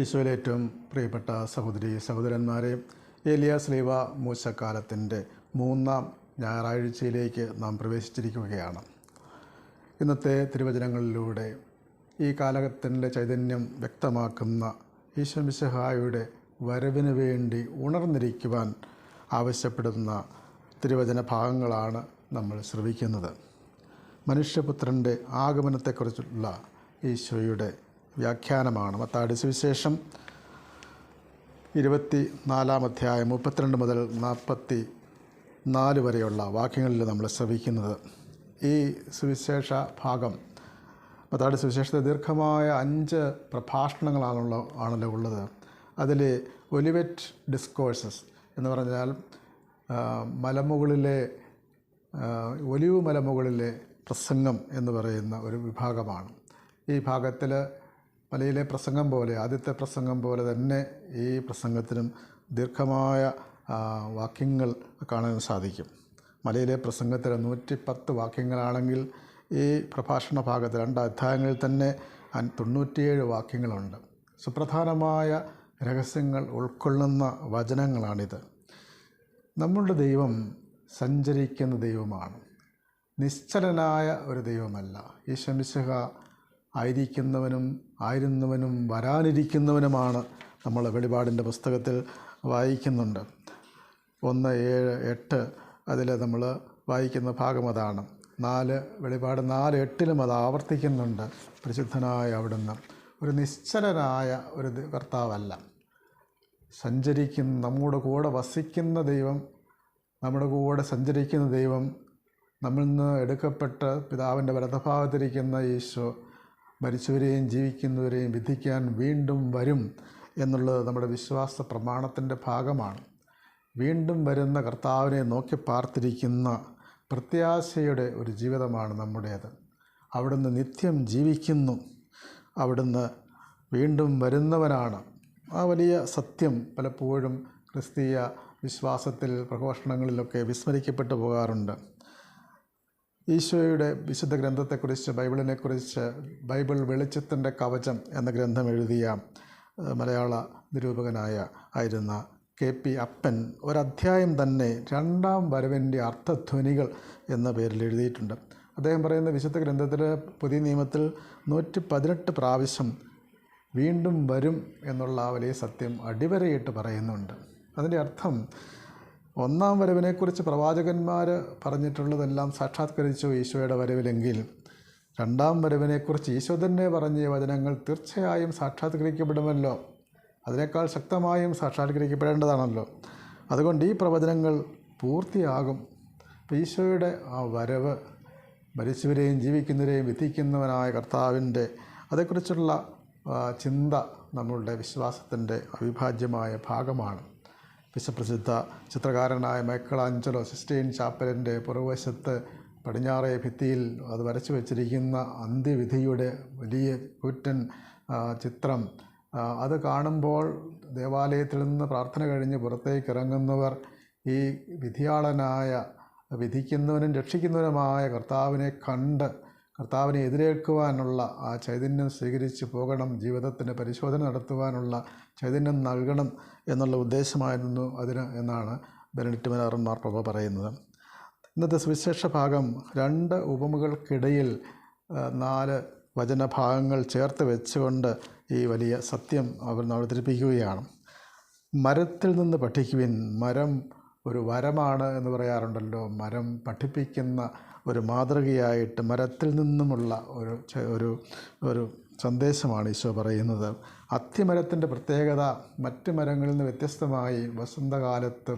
ഈശോയിലെ ഏറ്റവും പ്രിയപ്പെട്ട സഹോദരി സഹോദരന്മാരെ ഏലിയ സ്ലീവ മൂശക്കാലത്തിന്റെ മൂന്നാം ഞായറാഴ്ചയിലേക്ക് നാം പ്രവേശിച്ചിരിക്കുകയാണ്. ഇന്നത്തെ തിരുവചനങ്ങളിലൂടെ ഈ കാലഘട്ടത്തിന്റെ ചൈതന്യം വ്യക്തമാക്കുന്ന ഈശ്വമിശഹായുടെ വരവിന് വേണ്ടി ഉണർന്നിരിക്കുവാൻ ആവശ്യപ്പെടുന്ന തിരുവചന ഭാഗങ്ങളാണ് നമ്മൾ ശ്രവിക്കുന്നത്. മനുഷ്യപുത്രന്റെ ആഗമനത്തെക്കുറിച്ചുള്ള ഈശോയുടെ വ്യാഖ്യാനമാണ്. മത്താടി സുവിശേഷം ഇരുപത്തി നാലാം അധ്യായം മുപ്പത്തിരണ്ട് മുതൽ നാൽപ്പത്തി നാല് വരെയുള്ള വാക്യങ്ങളിൽ നമ്മൾ ശ്രവിക്കുന്നത്. ഈ സുവിശേഷ ഭാഗം മത്താടി സുവിശേഷത്തെ ദീർഘമായ അഞ്ച് പ്രഭാഷണങ്ങളാണല്ലോ ആണല്ലോ ഉള്ളത്. അതിൽ ഒലിവെറ്റ് ഡിസ്കോഴ്സസ് എന്ന് പറഞ്ഞാൽ മലമുകളിലെ ഒലിവ് മലമുകളിലെ പ്രസംഗം എന്ന് പറയുന്ന ഒരു വിഭാഗമാണ്. ഈ ഭാഗത്തിൽ മലയിലെ പ്രസംഗം പോലെ ആദ്യത്തെ പ്രസംഗം പോലെ തന്നെ ഈ പ്രസംഗത്തിനും ദീർഘമായ വാക്യങ്ങൾ കാണാൻ സാധിക്കും. മലയിലെ പ്രസംഗത്തിൽ നൂറ്റി പത്ത് വാക്യങ്ങളാണെങ്കിൽ ഈ പ്രഭാഷണ ഭാഗത്ത് രണ്ട് അധ്യായങ്ങളിൽ തന്നെ തൊണ്ണൂറ്റിയേഴ് വാക്യങ്ങളുണ്ട്. സുപ്രധാനമായ രഹസ്യങ്ങൾ ഉൾക്കൊള്ളുന്ന വചനങ്ങളാണിത്. നമ്മളുടെ ദൈവം സഞ്ചരിക്കുന്ന ദൈവമാണ്. നിശ്ചലനായ ഒരു ദൈവമല്ല. ഈ ഈശമിശക ആയിരിക്കുന്നവനും ആയിരുന്നവനും വരാനിരിക്കുന്നവനുമാണ് നമ്മൾ വെളിപാടിന്റെ പുസ്തകത്തിൽ വായിക്കുന്നുണ്ട്. ഒന്ന് ഏഴ് എട്ട് അതിൽ നമ്മൾ വായിക്കുന്ന ഭാഗം അതാണ്. നാല് വെളിപാട് നാല് എട്ടിലും അത് ആവർത്തിക്കുന്നുണ്ട് പരിശുദ്ധനായ അവിടുന്ന്. ഒരു നിശ്ചലനായ ഒരു കർത്താവല്ല. സഞ്ചരിക്കുന്ന നമ്മുടെ കൂടെ വസിക്കുന്ന ദൈവം നമ്മുടെ കൂടെ സഞ്ചരിക്കുന്ന ദൈവം നമ്മിൽ നിന്ന് എടുക്കപ്പെട്ട് പിതാവിന്റെ വലതഭാഗത്തിരിക്കുന്ന ഈശോ മരിച്ചവരെയും ജീവിക്കുന്നവരെയും വിധിക്കാൻ വീണ്ടും വരും എന്നുള്ളത് നമ്മുടെ വിശ്വാസ പ്രമാണത്തിന്റെ ഭാഗമാണ്. വീണ്ടും വരുന്ന കർത്താവിനെ നോക്കി പാർത്തിരിക്കുന്ന പ്രത്യാശയുടെ ഒരു ജീവിതമാണ് നമ്മുടേത്. അവിടുന്ന് നിത്യം ജീവിക്കുന്നു. അവിടുന്ന് വീണ്ടും വരുന്നവനാണ്. ആ വലിയ സത്യം പലപ്പോഴും ക്രിസ്തീയ വിശ്വാസത്തിൽ പ്രഘോഷണങ്ങളിലൊക്കെ വിസ്മരിക്കപ്പെട്ടു പോകാറുണ്ട്. ഈശോയുടെ വിശുദ്ധ ഗ്രന്ഥത്തെക്കുറിച്ച് ബൈബിളിനെക്കുറിച്ച് ബൈബിൾ വെളിച്ചത്തിന്റെ കവചം എന്ന ഗ്രന്ഥം എഴുതിയ മലയാള നിരൂപകനായ ആയിരുന്ന കെ പി അപ്പൻ ഒരധ്യായം തന്നെ രണ്ടാം വരവിന്റെ അർത്ഥധ്വനികൾ എന്ന പേരിൽ എഴുതിയിട്ടുണ്ട്. അദ്ദേഹം പറയുന്ന വിശുദ്ധ ഗ്രന്ഥത്തിൽ പുതിയ നിയമത്തിൽ നൂറ്റി പതിനെട്ട് പ്രാവശ്യം വീണ്ടും വരും എന്നുള്ള ആ വലിയ സത്യം അടിവരയിട്ട് പറയുന്നുണ്ട്. അതിന്റെ അർത്ഥം ഒന്നാം വരവിനെക്കുറിച്ച് പ്രവാചകന്മാർ പറഞ്ഞിട്ടുള്ളതെല്ലാം സാക്ഷാത്കരിച്ചു ഈശോയുടെ വരവിലെങ്കിൽ രണ്ടാം വരവിനെക്കുറിച്ച് ഈശോ തന്നെ പറഞ്ഞ വചനങ്ങൾ തീർച്ചയായും സാക്ഷാത്കരിക്കപ്പെടുമല്ലോ. അതിനേക്കാൾ ശക്തമായും സാക്ഷാത്കരിക്കപ്പെടേണ്ടതാണല്ലോ. അതുകൊണ്ട് ഈ പ്രവചനങ്ങൾ പൂർത്തിയാകും. ഈശോയുടെ ആ വരവ് മരിച്ചവരെയും ജീവിക്കുന്നവരെയും വിധിക്കുന്നവനായ കർത്താവിന്റെ അതേക്കുറിച്ചുള്ള ചിന്ത നമ്മളുടെ വിശ്വാസത്തിന്റെ അവിഭാജ്യമായ ഭാഗമാണ്. വിശ്വപ്രസിദ്ധ ചിത്രകാരനായ മൈക്കിളാഞ്ചലോ സിസ്റ്റൈൻ ചാപ്പലിന്റെ പുറവശത്ത് പടിഞ്ഞാറേ ഭിത്തിയിൽ അത് വരച്ചു വച്ചിരിക്കുന്ന അന്ത്യവിധിയുടെ വലിയ കൂറ്റൻ ചിത്രം. അത് കാണുമ്പോൾ ദേവാലയത്തിൽ നിന്ന് പ്രാർത്ഥന കഴിഞ്ഞ് പുറത്തേക്ക് ഇറങ്ങുന്നവർ ഈ വിധിയാളനായ വിധിക്കുന്നവനും രക്ഷിക്കുന്നവനുമായ കർത്താവിനെ കണ്ട് കർത്താവിനെ എതിരേൽക്കുവാനുള്ള ആ ചൈതന്യം സ്വീകരിച്ച് പോകണം ജീവിതത്തിന് പരിശോധന നടത്തുവാനുള്ള ചൈതന്യം നൽകണം എന്നുള്ള ഉദ്ദേശമായിരുന്നു അതിന് എന്നാണ് ബെനഡിറ്റ് മനാറൻ പ്രഭ പറയുന്നത്. ഇന്നത്തെ സുവിശേഷ ഭാഗം രണ്ട് ഉപമകൾക്കിടയിൽ നാല് വചനഭാഗങ്ങൾ ചേർത്ത് വെച്ചുകൊണ്ട് ഈ വലിയ സത്യം അവർ അവതരിപ്പിക്കുകയാണ്. മരത്തിൽ നിന്ന് പഠിക്കുവിൻ മരം ഒരു വരമാണ് എന്ന് പറയാറുണ്ടല്ലോ. മരം പഠിപ്പിക്കുന്ന ഒരു മാതൃകയായിട്ട് മരത്തിൽ നിന്നുമുള്ള ഒരു ഒരു ഒരു സന്ദേശമാണ് ഈശോ പറയുന്നത്. അത്തിമരത്തിന്റെ പ്രത്യേകത മറ്റ് മരങ്ങളിൽ നിന്ന് വ്യത്യസ്തമായി വസന്തകാലത്ത്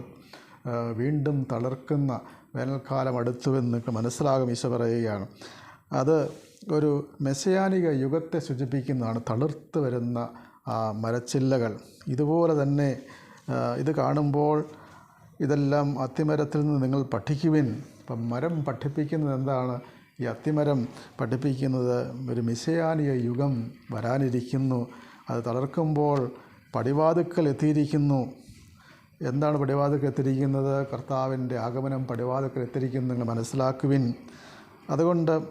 വീണ്ടും തളിർക്കുന്ന വേനൽക്കാലം അടുത്തുവെന്നൊക്കെ മനസ്സിലാകും ഈശോ പറയുകയാണ്. അത് ഒരു മെസ്സയാനിക യുഗത്തെ സൂചിപ്പിക്കുന്നതാണ് തളിർത്ത് വരുന്ന മരച്ചില്ലകൾ. ഇതുപോലെ തന്നെ ഇത് കാണുമ്പോൾ ഇതെല്ലാം അത്തിമരത്തിൽ നിന്ന് നിങ്ങൾ പഠിക്കുവിൻ. അപ്പം മരം പഠിപ്പിക്കുന്നത് എന്താണ്? ഈ അത്തിമരം പഠിപ്പിക്കുന്നത് ഒരു മിസയാനിയ യുഗം വരാനിരിക്കുന്നു. അത് തളർക്കുമ്പോൾ പടിവാതുക്കൽ എത്തിയിരിക്കുന്നു. എന്താണ് പടിവാതുക്കൽ എത്തിയിരിക്കുന്നത്? കർത്താവിന്റെ ആഗമനം പടിവാതുക്കൽ എത്തിയിരിക്കുന്നു നിങ്ങൾ മനസ്സിലാക്കുവിൻ. അതുകൊണ്ട്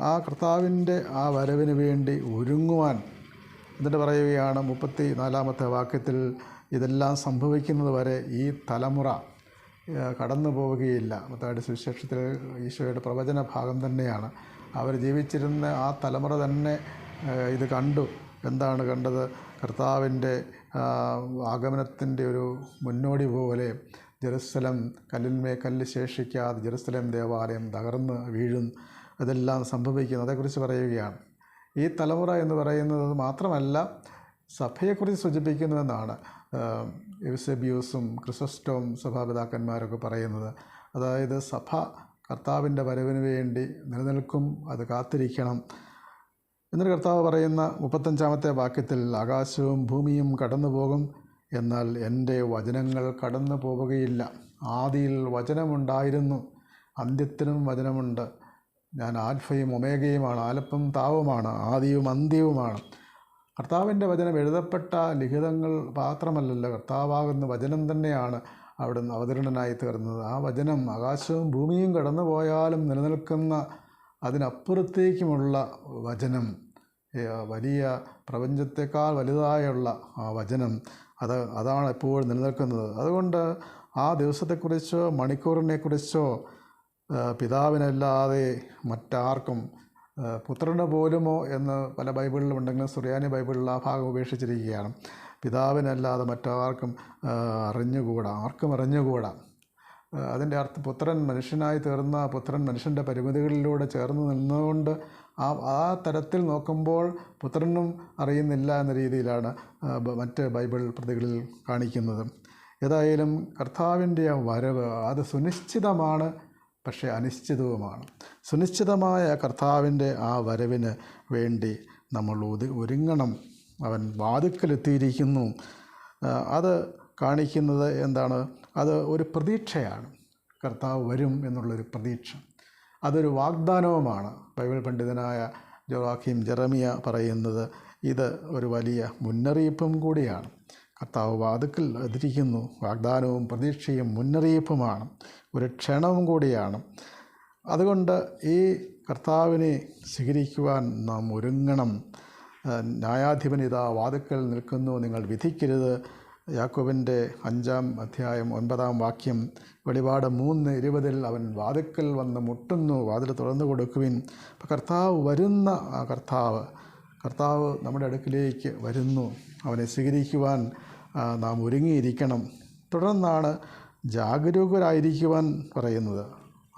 ആ കർത്താവിന്റെ ആ വരവിന് വേണ്ടി ഒരുങ്ങുവാൻ എന്നിട്ട് പറയുകയാണ് മുപ്പത്തി നാലാമത്തെ വാക്യത്തിൽ ഇതെല്ലാം സംഭവിക്കുന്നത് വരെ ഈ തലമുറ കടന്നു പോവുകയില്ല. മത്തായുടെ സുവിശേഷത്തിൽ ഈശോയുടെ പ്രവചന ഭാഗം തന്നെയാണ്. അവർ ജീവിച്ചിരുന്ന ആ തലമുറ തന്നെ ഇത് കണ്ടു. എന്താണ് കണ്ടത്? കർത്താവിന്റെ ആഗമനത്തിന്റെ ഒരു മുന്നോടി പോലെ ജെറുസലം കല്ലിന്മേ കല്ല് ശേഷിക്കാതെ ജെറുസലം ദേവാലയം തകർന്ന് വീഴും. അതെല്ലാം സംഭവിക്കുന്നു. അതേക്കുറിച്ച് പറയുകയാണ്. ഈ തലമുറ എന്ന് പറയുന്നത് മാത്രമല്ല സഭയെക്കുറിച്ച് സൂചിപ്പിക്കുന്നുവെന്നാണ്. യൂസെബിയൂസും ക്രിസസ്റ്റോം സഭാപിതാക്കന്മാരൊക്കെ പറയുന്നത്. അതായത് സഭ കർത്താവിന്റെ വരവിന് വേണ്ടി നിലനിൽക്കും അത് കാത്തിരിക്കണം. എന്നിട്ട് കർത്താവ് പറയുന്ന മുപ്പത്തഞ്ചാമത്തെ വാക്യത്തിൽ ആകാശവും ഭൂമിയും കടന്നു പോകും എന്നാൽ എന്റെ വചനങ്ങൾ കടന്നു പോവുകയില്ല. ആദിയിൽ വചനമുണ്ടായിരുന്നു അന്ത്യത്തിനും വചനമുണ്ട്. ഞാൻ ആൽഫയും ഒമേഗയുമാണ് ആലപ്പും താവുമാണ് ആദിയും അന്ത്യവുമാണ്. കർത്താവിന്റെ വചനം എഴുതപ്പെട്ട ലിഖിതങ്ങൾ മാത്രമല്ലല്ലോ കർത്താവാകുന്ന വചനം തന്നെയാണ് അവിടെ നിന്ന് അവതരണനായി തീർന്നത്. ആ വചനം ആകാശവും ഭൂമിയും കടന്നു പോയാലും നിലനിൽക്കുന്ന അതിനപ്പുറത്തേക്കുമുള്ള വചനം വലിയ പ്രപഞ്ചത്തെക്കാൾ വലുതായുള്ള ആ വചനം അത് അതാണ് എപ്പോഴും നിലനിൽക്കുന്നത്. അതുകൊണ്ട് ആ ദിവസത്തെക്കുറിച്ചോ മണിക്കൂറിനെക്കുറിച്ചോ പിതാവിനല്ലാതെ മറ്റാർക്കും പുത്രന് പോലുമോ എന്ന് പല ബൈബിളിലും ഉണ്ടെങ്കിലും സുറിയാനി ബൈബിളിൽ ആ ഭാഗം ഉപേക്ഷിച്ചിരിക്കുകയാണ്. പിതാവിനല്ലാതെ മറ്റാർക്കും അറിഞ്ഞുകൂടാ. ആർക്കും അറിഞ്ഞുകൂടാ. അതിന്റെ അർത്ഥം പുത്രൻ മനുഷ്യനായി തീർന്ന പുത്രൻ മനുഷ്യന്റെ പരിമിതികളിലൂടെ ചേർന്ന് നിന്നുകൊണ്ട് ആ ആ തരത്തിൽ നോക്കുമ്പോൾ പുത്രനും അറിയുന്നില്ല എന്ന രീതിയിലാണ് മറ്റ് ബൈബിൾ പ്രതികളിൽ കാണിക്കുന്നത്. ഏതായാലും കർത്താവിന്റെ ആ വരവ് അത് സുനിശ്ചിതമാണ് പക്ഷേ അനിശ്ചിതവുമാണ്. സുനിശ്ചിതമായ കർത്താവിന്റെ ആ വരവിന് വേണ്ടി നമ്മൾ ഒരുങ്ങണം. അവൻ വാതുക്കലെത്തിയിരിക്കുന്നു. അത് കാണിക്കുന്നത് എന്താണ്? അത് ഒരു പ്രതീക്ഷയാണ്. കർത്താവ് വരും എന്നുള്ളൊരു പ്രതീക്ഷ. അതൊരു വാഗ്ദാനവുമാണ്. ബൈബിൾ പണ്ഡിതനായ ജോവാഖീം ജെറമിയ പറയുന്നത് ഇത് ഒരു വലിയ മുന്നറിയിപ്പും കൂടിയാണ്. കർത്താവ് വാതുക്കൽ അതിരിക്കുന്നു. വാഗ്ദാനവും പ്രതീക്ഷയും മുന്നറിയിപ്പുമാണ്. ഒരു ക്ഷണവും കൂടിയാണ്. അതുകൊണ്ട് ഈ കർത്താവിനെ സ്വീകരിക്കുവാൻ നാം ഒരുങ്ങണം. ന്യായാധിപൻ വാതുക്കൽ നിൽക്കുന്നു. നിങ്ങൾ വിധിക്കരുത്. യാക്കോബിന്റെ അഞ്ചാം അധ്യായം ഒൻപതാം വാക്യം വെളിപാട് മൂന്ന് ഇരുപതിൽ അവൻ വാതുക്കൽ വന്ന് മുട്ടുന്നു. വാതിൽ തുറന്നു കൊടുക്കുവിൻ. കർത്താവ് വരുന്ന കർത്താവ് കർത്താവ് നമ്മുടെ അടുക്കിലേക്ക് വരുന്നു. അവനെ സ്വീകരിക്കുവാൻ നാം ഒരുങ്ങിയിരിക്കണം. തുടർന്നാണ് ജാഗരൂകരായിരിക്കുവാൻ പറയുന്നത്.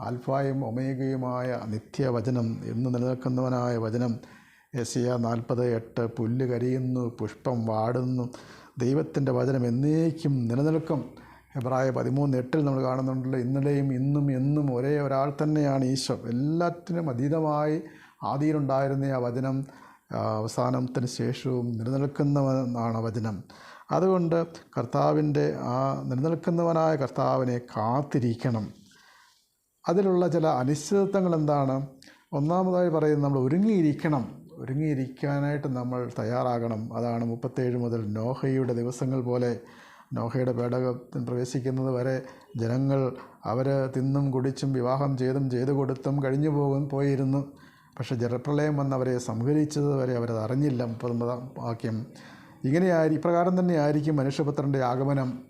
ആൽഫായും ഒമേഗയുമായ നിത്യവചനം എന്ന് നിലനിൽക്കുന്നവനായ വചനം. എസിയ നാൽപ്പത് എട്ട് പുല്ല് കരിയുന്നു പുഷ്പം വാടുന്നു. ദൈവത്തിന്റെ വചനം എന്നേക്കും നിലനിൽക്കും. എബ്രായ പതിമൂന്ന് എട്ടിൽ നമ്മൾ കാണുന്നുണ്ടല്ലോ ഇന്നലെയും ഇന്നും എന്നും ഒരേ ഒരാൾ തന്നെയാണ് ഈശോ. എല്ലാറ്റിനും അതീതമായി ആദിയിലുണ്ടായിരുന്ന ആ വചനം. അവസാനത്തിന് ശേഷവും നിലനിൽക്കുന്നവനാണ് വചനം. അതുകൊണ്ട് കർത്താവിന്റെ ആ നിലനിൽക്കുന്നവനായ കർത്താവിനെ കാത്തിരിക്കണം. അതിലുള്ള ചില അനിശ്ചിതത്വങ്ങൾ എന്താണ്? ഒന്നാമതായി പറയുന്നത് നമ്മൾ ഒരുങ്ങിയിരിക്കണം. ഒരുങ്ങിയിരിക്കാനായിട്ട് നമ്മൾ തയ്യാറാകണം. അതാണ് മുപ്പത്തേഴ് മുതൽ നോഹയുടെ ദിവസങ്ങൾ പോലെ നോഹയുടെ പേടകത്തിൽ പ്രവേശിക്കുന്നത് വരെ ജനങ്ങൾ അവർ തിന്നും കുടിച്ചും വിവാഹം ചെയ്തും ചെയ്തു കൊടുത്തും കഴിഞ്ഞു പോകും പോയിരുന്നു. പക്ഷേ ജലപ്രളയം വന്ന് അവരെ സംഹരിച്ചത് വരെ അവരത് അറിഞ്ഞില്ല. മുപ്പത്തൊമ്പതാം വാക്യം. ഇങ്ങനെയായി ഇപ്രകാരം തന്നെ ആയിരിക്കും മനുഷ്യപുത്രന്റെ ആഗമനം.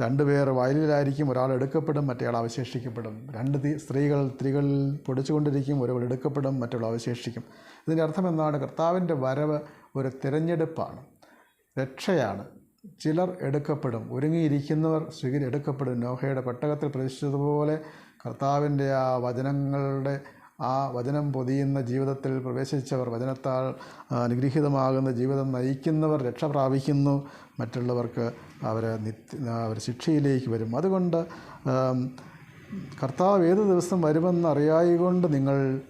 രണ്ടുപേർ വയലിലായിരിക്കും ഒരാൾ എടുക്കപ്പെടും മറ്റേയാൾ അവശേഷിക്കപ്പെടും. രണ്ട് സ്ത്രീകൾ സ്ത്രീകളിൽ പൊടിച്ചുകൊണ്ടിരിക്കും ഒരാൾ എടുക്കപ്പെടും മറ്റുള്ള അവശേഷിക്കും. ഇതിന്റെ അർത്ഥം എന്താണ്? കർത്താവിന്റെ വരവ് ഒരു തിരഞ്ഞെടുപ്പാണ്. രക്ഷയാണ്. ചിലർ എടുക്കപ്പെടും. ഒരുങ്ങിയിരിക്കുന്നവർ സ്വീകരി എടുക്കപ്പെടും നോഹയുടെ പെട്ടകത്തിൽ പ്രതിഷ്ഠിച്ചതുപോലെ കർത്താവിന്റെ ആ വചനങ്ങളുടെ ആ വചനം പൊതിയുന്ന ജീവിതത്തിൽ പ്രവേശിച്ചവർ വചനത്താൽ അനുഗ്രഹീതമാകുന്ന ജീവിതം നയിക്കുന്നവർ രക്ഷ പ്രാപിക്കുന്നു. മറ്റുള്ളവർക്ക് അവർ നിത്യ അവർ ശിക്ഷയിലേക്ക് വരും. അതുകൊണ്ട് കർത്താവ് ഏത് ദിവസം വരുമെന്ന് അറിയായികൊണ്ട് നിങ്ങൾ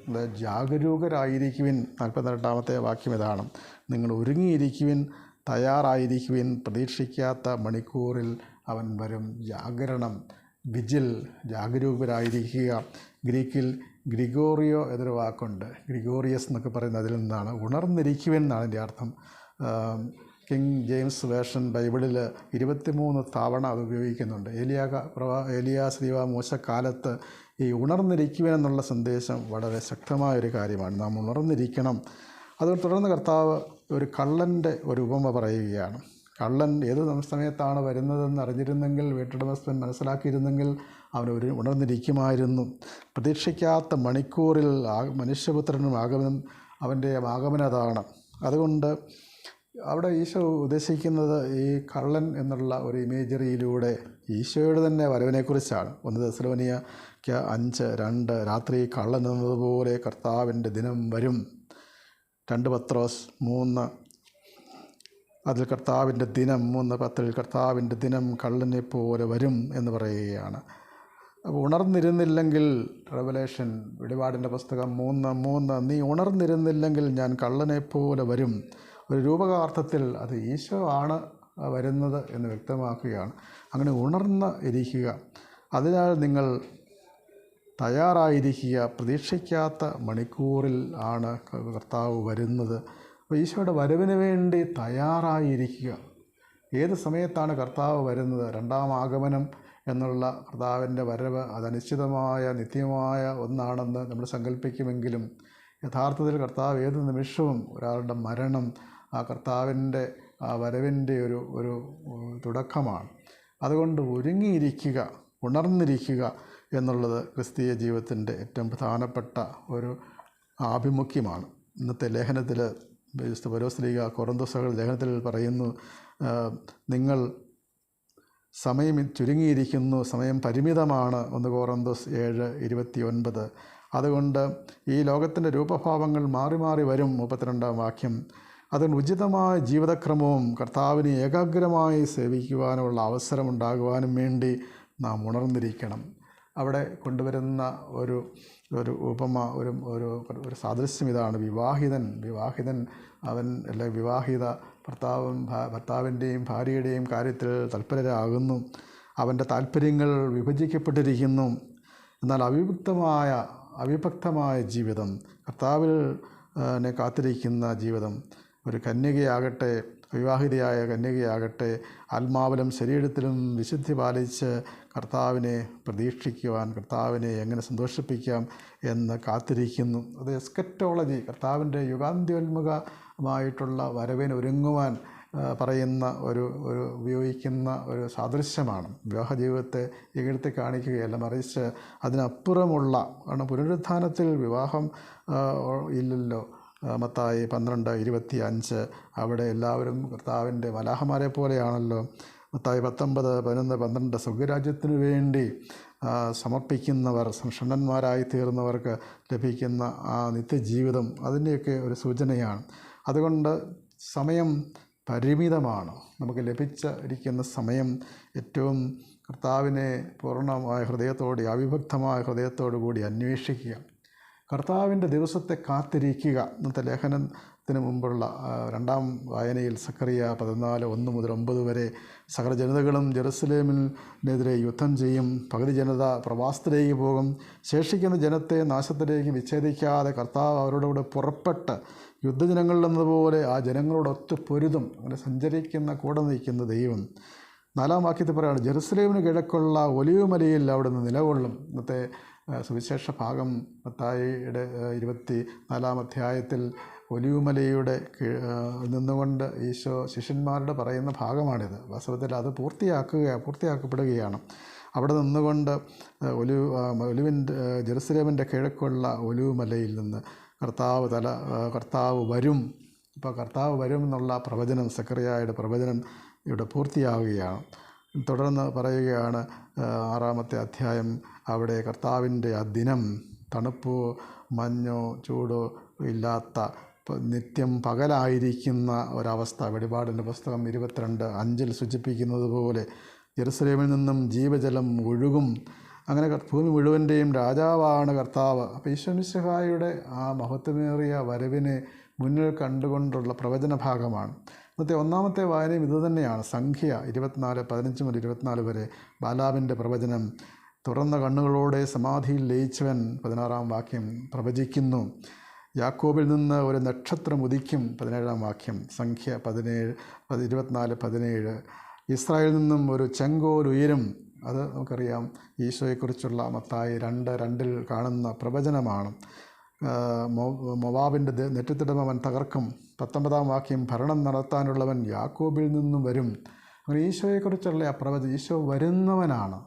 ജാഗരൂകരായിരിക്കുവിൻ. നാൽപ്പത്തിരണ്ടാമത്തെ വാക്യം ഇതാണ്. നിങ്ങൾ ഒരുങ്ങിയിരിക്കുവിൻ തയ്യാറായിരിക്കുവിൻ. പ്രതീക്ഷിക്കാത്ത മണിക്കൂറിൽ അവൻ വരും. ജാഗരണം വിജിൽ ജാഗരൂകരായിരിക്കുക. ഗ്രീക്കിൽ ഗ്രിഗോറിയോ എന്നൊരു വാക്കുണ്ട്. ഗ്രിഗോറിയസ് എന്നൊക്കെ പറയുന്നത് അതിൽ നിന്നാണ്. ഉണർന്നിരിക്കുവിൻ എന്നാണ് എന്റെ അർത്ഥം കിങ് ജെയിംസ് വേർഷൻ ബൈബിളിൽ ഇരുപത്തിമൂന്ന് തവണ അത് ഉപയോഗിക്കുന്നുണ്ട്. ഏലിയ പ്രവാ ഏലിയ ശ്രീവ മോശക്കാലത്ത് ഈ ഉണർന്നിരിക്കുവൻ എന്നുള്ള സന്ദേശം വളരെ ശക്തമായൊരു കാര്യമാണ്. നാം ഉണർന്നിരിക്കണം. അത് തുടർന്ന് കർത്താവ് ഒരു കള്ളന്റെ ഒരു ഉപമ പറയുകയാണ്. കള്ളൻ ഏത് സമയത്താണ് വരുന്നതെന്ന് അറിഞ്ഞിരുന്നെങ്കിൽ വീട്ടുടമസ്ഥൻ മനസ്സിലാക്കിയിരുന്നെങ്കിൽ അവൻ ഒരു ഉണർന്നിരിക്കുമായിരുന്നു. പ്രതീക്ഷിക്കാത്ത മണിക്കൂറിൽ ആ മനുഷ്യപുത്രനും ആഗമനം അവന്റെ ആഗമനതാണ് അതുകൊണ്ട് അവിടെ ഈശോ ഉദ്ദേശിക്കുന്നത് ഈ കള്ളൻ എന്നുള്ള ഒരു ഇമേജറിയിലൂടെ ഈശോയുടെ തന്നെ വരവിനെക്കുറിച്ചാണ്. ഒന്ന് ദസലോനിയക്ക് അഞ്ച് രണ്ട് രാത്രി കള്ളൻ എന്നതുപോലെ കർത്താവിന്റെ ദിനം വരും. രണ്ട് പത്രോസ് മൂന്ന് അതിൽ കർത്താവിന്റെ ദിനം മൂന്ന് പത്തിൽ കർത്താവിന്റെ ദിനം കള്ളനെ പോലെ വരും എന്ന് പറയുകയാണ്. അപ്പോൾ ഉണർന്നിരുന്നില്ലെങ്കിൽ റെവലേഷൻ വെളിപാടിന്റെ പുസ്തകം മൂന്ന് മൂന്ന് നീ ഉണർന്നിരുന്നില്ലെങ്കിൽ ഞാൻ കള്ളനെ പോലെ വരും. ഒരു രൂപകാർത്ഥത്തിൽ അത് ഈശോ ആണ് വരുന്നത് എന്ന് വ്യക്തമാക്കുകയാണ്. അങ്ങനെ ഉണർന്ന് ഇരിക്കുക. അതിനാൽ നിങ്ങൾ തയ്യാറായിരിക്കുക. പ്രതീക്ഷിക്കാത്ത മണിക്കൂറിൽ ആണ് കർത്താവ് വരുന്നത്. അപ്പോൾ ഈശോയുടെ വരവിന് വേണ്ടി തയ്യാറായിരിക്കുക. ഏത് സമയത്താണ് കർത്താവ് വരുന്നത്? രണ്ടാം ആഗമനം എന്നുള്ള കർത്താവിന്റെ വരവ് അത് അനിശ്ചിതമായ നിത്യമായ ഒന്നാണെന്ന് നമ്മൾ സങ്കല്പിക്കുമെങ്കിലും യഥാർത്ഥത്തിൽ കർത്താവ് ഏത് നിമിഷവും ഒരാളുടെ മരണം ആ കർത്താവിന്റെ ആ വരവിന്റെ ഒരു ഒരു തുടക്കമാണ്. അതുകൊണ്ട് ഒരുങ്ങിയിരിക്കുക ഉണർന്നിരിക്കുക എന്നുള്ളത് ക്രിസ്തീയ ജീവിതത്തിന്റെ ഏറ്റവും പ്രധാനപ്പെട്ട ഒരു ആഭിമുഖ്യമാണ്. ഇന്നത്തെ ലേഖനത്തിൽ പരോസ്ലീഗ കൊറന്തോസകൾ ലേഖനത്തിൽ പറയുന്നു നിങ്ങൾ സമയം ചുരുങ്ങിയിരിക്കുന്നു സമയം പരിമിതമാണ് ഒന്ന് കോറന്തോസ് ഏഴ് ഇരുപത്തി ഒൻപത് അതുകൊണ്ട് ഈ ലോകത്തിന്റെ രൂപഭാവങ്ങൾ മാറി മാറി വരും മുപ്പത്തിരണ്ടാം വാക്യം. അതിന് ഉചിതമായ ജീവിതക്രമവും കർത്താവിനെ ഏകാഗ്രമായി സേവിക്കുവാനുള്ള അവസരമുണ്ടാകുവാനും വേണ്ടി നാം ഉണർന്നിരിക്കണം. അവിടെ കൊണ്ടുവരുന്ന ഒരു ഒരു ഉപമ ഒരു ഒരു സാദൃശ്യം ഇതാണ്. വിവാഹിതൻ വിവാഹിതൻ അവൻ അല്ലെ വിവാഹിത ഭർത്താവും ഭർത്താവിന്റെയും ഭാര്യയുടെയും കാര്യത്തിൽ തൽപരരാകുന്നു. അവന്റെ താല്പര്യങ്ങൾ വിഭജിക്കപ്പെട്ടിരിക്കുന്നു. എന്നാൽ അവിഭക്തമായ അവിഭക്തമായ ജീവിതം കർത്താവിൽ കാത്തിരിക്കുന്ന ജീവിതം ഒരു കന്യകയാകട്ടെ വിവാഹിതയായ കന്യകയാകട്ടെ ആത്മാവിലും ശരീരത്തിലും വിശുദ്ധി പാലിച്ച് കർത്താവിനെ പ്രതീക്ഷിക്കുവാൻ കർത്താവിനെ എങ്ങനെ സന്തോഷിപ്പിക്കാം എന്ന് കാത്തിരിക്കുന്നു. അത് എസ്കറ്റോളജി കർത്താവിന്റെ യുഗാന്ത്യോന്മുഖമായിട്ടുള്ള വരവിന് ഒരുങ്ങുവാൻ പറയുന്ന ഒരു ഒരു ഉപയോഗിക്കുന്ന ഒരു സാദൃശ്യമാണ്. വിവാഹ ജീവിതത്തെ ഇകഴ്ത്തി കാണിക്കുകയല്ല മറിച്ച് അതിനപ്പുറമുള്ള കാരണം പുനരുത്ഥാനത്തിൽ വിവാഹം ഇല്ലല്ലോ. മത്തായി പന്ത്രണ്ട് ഇരുപത്തി അഞ്ച് അവിടെ എല്ലാവരും കർത്താവിന്റെ മലാഹമാരെ പോലെയാണല്ലോ. മത്തായി പത്തൊമ്പത് പതിനൊന്ന് പന്ത്രണ്ട്. സ്വർഗരാജ്യത്തിനു വേണ്ടി സമർപ്പിക്കുന്നവർ സംഷണ്ണന്മാരായി തീർന്നവർക്ക് ലഭിക്കുന്ന ആ നിത്യജീവിതം അതിന്റെയൊക്കെ ഒരു സൂചനയാണ്. അതുകൊണ്ട് സമയം പരിമിതമാണ്. നമുക്ക് ലഭിച്ച ഇരിക്കുന്ന സമയം ഏറ്റവും കർത്താവിനെ പൂർണമായ ഹൃദയത്തോടെ അവിഭക്തമായ ഹൃദയത്തോടു കൂടി അന്വേഷിക്കുക. കർത്താവിന്റെ ദിവസത്തെ കാത്തിരിക്കുക. ഇന്നത്തെ ലേഖനത്തിന് മുമ്പുള്ള രണ്ടാം വായനയിൽ സക്കറിയ പതിനാല് ഒന്ന് മുതൽ ഒമ്പത് വരെ സകല ജനതകളും ജെറുസലേമിനെതിരെ യുദ്ധം ചെയ്യും. പകുതി ജനത പ്രവാസത്തിലേക്ക് പോകും. ശേഷിക്കുന്ന ജനത്തെ നാശത്തിലേക്ക് വിച്ഛേദിക്കാതെ കർത്താവ് അവരുടെ കൂടെ പുറപ്പെട്ട് യുദ്ധജനങ്ങളിലെന്നതുപോലെ ആ ജനങ്ങളോടൊത്ത് പൊരുതും. അങ്ങനെ സഞ്ചരിക്കുന്ന കൂടെ നിൽക്കുന്ന ദൈവം. നാലാം വാക്യത്തിൽ പറയുകയാണ് ജെറുസലേമിന് കിഴക്കുള്ള ഒലിവുമലയിൽ അവിടുന്ന് നിലകൊള്ളും. ഇന്നത്തെ സുവിശേഷ ഭാഗം മത്തായിയുടെ ഇരുപത്തി നാലാം അധ്യായത്തിൽ ഒലിവുമലയുടെ നിന്നുകൊണ്ട് ഈശോ ശിഷ്യന്മാരുടെ പറയുന്ന ഭാഗമാണിത്. വാസ്തവത്തിൽ അത് പൂർത്തിയാക്കുക പൂർത്തിയാക്കപ്പെടുകയാണ്. അവിടെ നിന്നുകൊണ്ട് ഒലിവ് ഒലിവിന്റെ ജെറുസലേമിന്റെ കിഴക്കുള്ള ഒലിവുമലയിൽ നിന്ന് കർത്താവ് തല കർത്താവ് വരും. ഇപ്പോൾ കർത്താവ് വരും എന്നുള്ള പ്രവചനം സക്കറിയായുടെ പ്രവചനം ഇവിടെ പൂർത്തിയാവുകയാണ്. തുടർന്ന് പറയുകയാണ് ആറാമത്തെ അധ്യായം അവിടെ കർത്താവിന്റെ ആ ദിനം തണുപ്പോ മഞ്ഞോ ചൂടോ ഇല്ലാത്ത നിത്യം പകലായിരിക്കുന്ന ഒരവസ്ഥ. വെളിപാടിന്റെ പുസ്തകം ഇരുപത്തിരണ്ട് അഞ്ചിൽ സൂചിപ്പിക്കുന്നത് പോലെ ജെറുസലേമിൽ നിന്നും ജീവജലം ഒഴുകും. അങ്ങനെ ഭൂമി മുഴുവന്റെയും രാജാവാണ് കർത്താവ്. അപ്പോൾ ഈശ്വമിശഹായുടെ ആ മഹത്വമേറിയ വരവിനെ മുന്നിൽ കണ്ടുകൊണ്ടുള്ള പ്രവചന ഭാഗമാണ്. ഇന്നത്തെ ഒന്നാമത്തെ വായനയും ഇതുതന്നെയാണ് സംഖ്യ ഇരുപത്തിനാല് പതിനഞ്ച് മുതൽ ഇരുപത്തിനാല് വരെ ബാലാവിന്റെ പ്രവചനം. തുറന്ന കണ്ണുകളോടെ സമാധിയിൽ ലയിച്ചവൻ പതിനാറാം വാക്യം പ്രവചിക്കുന്നു. യാക്കോബിൽ നിന്ന് ഒരു നക്ഷത്രം ഉദിക്കും പതിനേഴാം വാക്യം. സംഖ്യ പതിനേഴ് ഇരുപത്തിനാല് പതിനേഴ്. ഇസ്രായേലിൽ നിന്നും ഒരു ചെങ്കോൽ ഉയരും. അത് നമുക്കറിയാം ഈശോയെക്കുറിച്ചുള്ള മത്തായി രണ്ട് രണ്ടിൽ കാണുന്ന പ്രവചനമാണ്. മൊവാബിന്റെ നെറ്റിത്തിടം അവൻ തകർക്കും. പത്തൊമ്പതാം വാക്യം ഭരണം നടത്താനുള്ളവൻ യാക്കോബിൽ നിന്നും വരും. അങ്ങനെ ഈശോയെക്കുറിച്ചുള്ള ആ പ്രവചനം ഈശോ വരുന്നവനാണ്.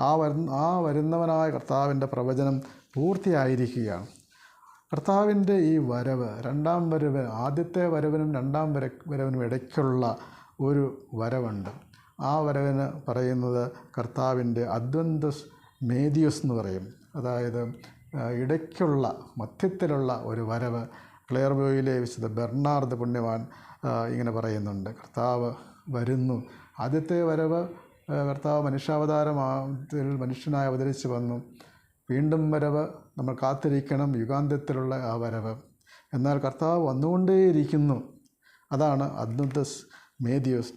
ആ വരുന്ന ആ വരുന്നവനായ കർത്താവിന്റെ പ്രവചനം പൂർത്തിയായിരിക്കുകയാണ്. കർത്താവിന്റെ ഈ വരവ് രണ്ടാം വരവ് ആദ്യത്തെ വരവിനും രണ്ടാം വര വരവിനും ഇടയ്ക്കുള്ള ഒരു വരവുണ്ട്. ആ വരവിന് പറയുന്നത് കർത്താവിന്റെ അദ്വന്തസ് മേദിയസ് എന്ന് പറയും. അതായത് ഇടയ്ക്കുള്ള മധ്യത്തിലുള്ള ഒരു വരവ്. ക്ലെയർബോയിലെ വിശുദ്ധ ബെർണാർഡ് പുണ്യവാൻ ഇങ്ങനെ പറയുന്നുണ്ട്. കർത്താവ് വരുന്നു. ആദ്യത്തെ വരവ് കർത്താവ് മനുഷ്യാവതാരത്തിൽ മനുഷ്യനായി അവതരിച്ച് വന്നു. വീണ്ടും വരവ് നമ്മൾ കാത്തിരിക്കണം യുഗാന്ത്യത്തിലുള്ള ആ വരവ്. എന്നാൽ കർത്താവ് വന്നുകൊണ്ടേയിരിക്കുന്നു. അതാണ് അദ്വന്തസ് മേദിയോസ്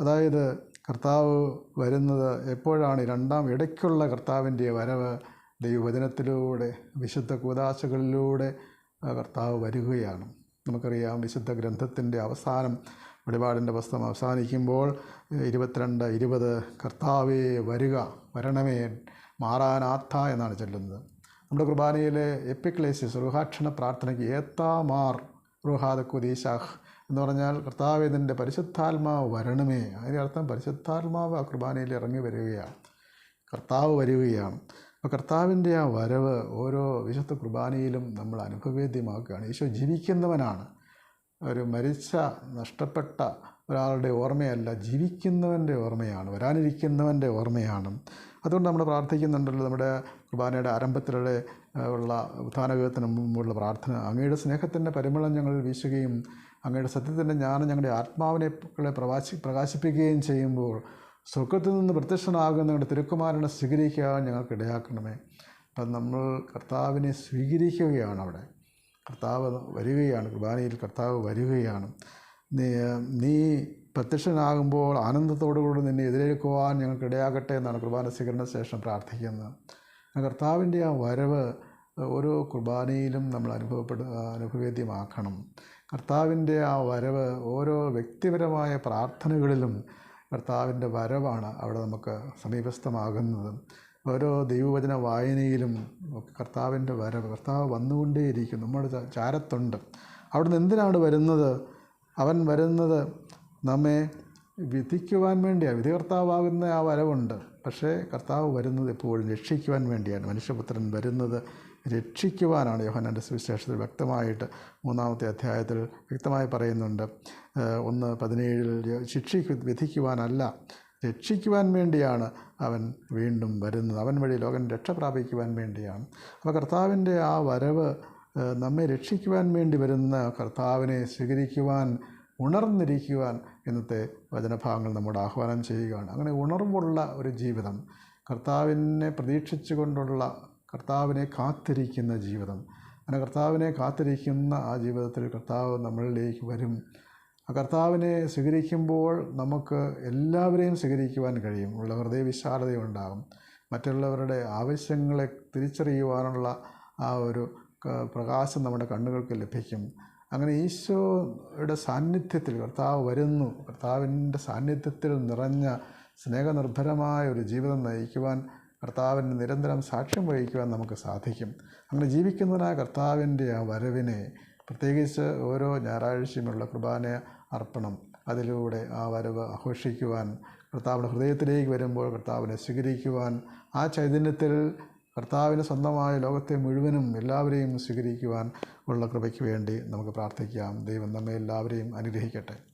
അതായത് കർത്താവ് വരുന്നത് എപ്പോഴാണ്? രണ്ടാം ഇടയ്ക്കുള്ള കർത്താവിന്റെ വരവ് ദൈവവചനത്തിലൂടെ വിശുദ്ധ കൂതാശകളിലൂടെ കർത്താവ് വരികയാണ്. നമുക്കറിയാം വിശുദ്ധ ഗ്രന്ഥത്തിന്റെ അവസാനം വെളിപാടിന്റെ പുസ്തകം അവസാനിക്കുമ്പോൾ ഇരുപത്തിരണ്ട് ഇരുപത് കർത്താവേ വരിക വരണമേ മാറാനാഥ എന്നാണ് ചൊല്ലുന്നത്. നമ്മുടെ കുർബാനയിലെ എപ്പിക്ലേസിസ് റുഹാക്ഷണ പ്രാർത്ഥനയ്ക്ക് ഏത്താമാർ റുഹാദക്കുദീശാഹ് എന്ന് പറഞ്ഞാൽ കർത്താവ് പരിശുദ്ധാത്മാവ് വരണമേ അതിന്റെ അർത്ഥം പരിശുദ്ധാത്മാവ് ആ കുർബാനയിൽ ഇറങ്ങി വരികയാണ്. കർത്താവ് വരികയാണ്. അപ്പോൾ കർത്താവിന്റെ ആ വരവ് ഓരോ വിശുദ്ധ കുർബാനയിലും നമ്മൾ അനുഭവേദ്യമാക്കുകയാണ്. ഈശോ ജീവിക്കുന്നവനാണ്. ഒരു മരിച്ച നഷ്ടപ്പെട്ട ഒരാളുടെ ഓർമ്മയല്ല ജീവിക്കുന്നവന്റെ ഓർമ്മയാണ് വരാനിരിക്കുന്നവന്റെ ഓർമ്മയാണ്. അതുകൊണ്ട് നമ്മൾ പ്രാർത്ഥിക്കുന്നുണ്ടല്ലോ നമ്മുടെ കുർബാനയുടെ ആരംഭത്തിലൂടെ ഉള്ള ഉത്ഥാനകത്തിന് മുമ്പുള്ള പ്രാർത്ഥന. അങ്ങയുടെ സ്നേഹത്തിന്റെ പരിമളം ഞങ്ങൾ വീശുകയും അങ്ങയുടെ സത്യത്തിന്റെ ജ്ഞാനം ഞങ്ങളുടെ ആത്മാവിനെ പ്രവാശി പ്രകാശി പ്രകാശിപ്പിക്കുകയും ചെയ്യുമ്പോൾ സ്വർഗത്തിൽ നിന്ന് പ്രത്യക്ഷനാകുന്ന ഞങ്ങളുടെ തിരുക്കുമാരനെ സ്വീകരിക്കാൻ ഞങ്ങൾക്ക് ഇടയാക്കണമേ. അപ്പം നമ്മൾ കർത്താവിനെ സ്വീകരിക്കുകയാണ് അവിടെ. കർത്താവ് വരികയാണ് കുർബാനയിൽ കർത്താവ് വരികയാണ്. നീ നീ പ്രത്യക്ഷനാകുമ്പോൾ ആനന്ദത്തോടുകൂടി നിന്നെ എതിരേൽക്കുവാൻ ഞങ്ങൾക്ക് ഇടയാകട്ടെ എന്നാണ് കുർബാന സ്വീകരണ ശേഷം പ്രാർത്ഥിക്കുന്നത്. കർത്താവിന്റെ ആ വരവ് ഓരോ കുർബാനയിലും നമ്മൾ അനുഭവപ്പെടു അനുഭവേദ്യമാക്കണം. കർത്താവിന്റെ ആ വരവ് ഓരോ വ്യക്തിപരമായ പ്രാർത്ഥനകളിലും കർത്താവിന്റെ വരവാണ് അവിടെ നമുക്ക് സമീപസ്ഥമാകുന്നത്. ഓരോ ദൈവവചന വായനയിലും കർത്താവിന്റെ വരവ് കർത്താവ് വന്നുകൊണ്ടേയിരിക്കും. നമ്മുടെ ചാരത്തുണ്ട്. അവിടുന്ന് എന്തിനാണ് വരുന്നത്? അവൻ വരുന്നത് നമ്മെ വിധിക്കുവാൻ വേണ്ടിയാണ്. വിധികർത്താവാകുന്ന ആ വരവുണ്ട്. പക്ഷേ കർത്താവ് വരുന്നത് എപ്പോഴും രക്ഷിക്കുവാൻ വേണ്ടിയാണ്. മനുഷ്യപുത്രൻ വരുന്നത് രക്ഷിക്കുവാനാണ് യോഹനന്റെ സുവിശേഷത്തിൽ വ്യക്തമായിട്ട് മൂന്നാമത്തെ അധ്യായത്തിൽ വ്യക്തമായി പറയുന്നുണ്ട്. ഒന്ന് പതിനേഴിൽ ശിക്ഷിക്കു വിധിക്കുവാനല്ല. രക്ഷിക്കുവാൻ വേണ്ടിയാണ് അവൻ വീണ്ടും വരുന്നത്. അവൻ വഴി ലോകം രക്ഷ പ്രാപിക്കുവാൻ വേണ്ടിയാണ്. അപ്പോൾ കർത്താവിന്റെ ആ വരവ് നമ്മെ രക്ഷിക്കുവാൻ വേണ്ടി വരുന്ന കർത്താവിനെ സ്വീകരിക്കുവാൻ ഉണർന്നിരിക്കുവാൻ ഇന്നത്തെ വചനഭാഗങ്ങൾ നമ്മോട് ആഹ്വാനം ചെയ്യുകയാണ്. അങ്ങനെ ഉണർവുള്ള ഒരു ജീവിതം കർത്താവിനെ പ്രതീക്ഷിച്ചുകൊണ്ടുള്ള കർത്താവിനെ കാത്തിരിക്കുന്ന ജീവിതം. അങ്ങനെ കർത്താവിനെ കാത്തിരിക്കുന്ന ആ ജീവിതത്തിൽ കർത്താവ് നമ്മളിലേക്ക് വരും. ആ കർത്താവിനെ സ്വീകരിക്കുമ്പോൾ നമുക്ക് എല്ലാവരെയും സ്വീകരിക്കുവാൻ കഴിയും. ഉള്ള ഹൃദയവിശാലതയുണ്ടാകും മറ്റുള്ളവരുടെ ആവശ്യങ്ങളെ തിരിച്ചറിയുവാനുള്ള ആ ഒരു പ്രകാശം നമ്മുടെ കണ്ണുകൾക്ക് ലഭിക്കും. അങ്ങനെ ഈശോയുടെ സാന്നിധ്യത്തിൽ കർത്താവ് വരുന്നു. കർത്താവിന്റെ സാന്നിധ്യത്തിൽ നിറഞ്ഞ സ്നേഹനിർഭരമായ ഒരു ജീവിതം നയിക്കുവാൻ കർത്താവിന് നിരന്തരം സാക്ഷ്യം വഹിക്കുവാൻ നമുക്ക് സാധിക്കും. അങ്ങനെ ജീവിക്കുന്നതിനായ കർത്താവിന്റെ ആ വരവിനെ പ്രത്യേകിച്ച് ഓരോ ഞായറാഴ്ചയുമുള്ള കുർബാന അർപ്പണം അതിലൂടെ ആ വരവ് ആഘോഷിക്കുവാൻ കർത്താവിന്റെ ഹൃദയത്തിലേക്ക് വരുമ്പോൾ കർത്താവിനെ സ്വീകരിക്കുവാൻ ആ ചൈതന്യത്തിൽ കർത്താവിന് സ്വന്തമായ ലോകത്തെ മുഴുവനും എല്ലാവരെയും സ്വീകരിക്കുവാൻ ഉള്ള കൃപയ്ക്ക് വേണ്ടി നമുക്ക് പ്രാർത്ഥിക്കാം. ദൈവം നമ്മെ എല്ലാവരെയും അനുഗ്രഹിക്കട്ടെ.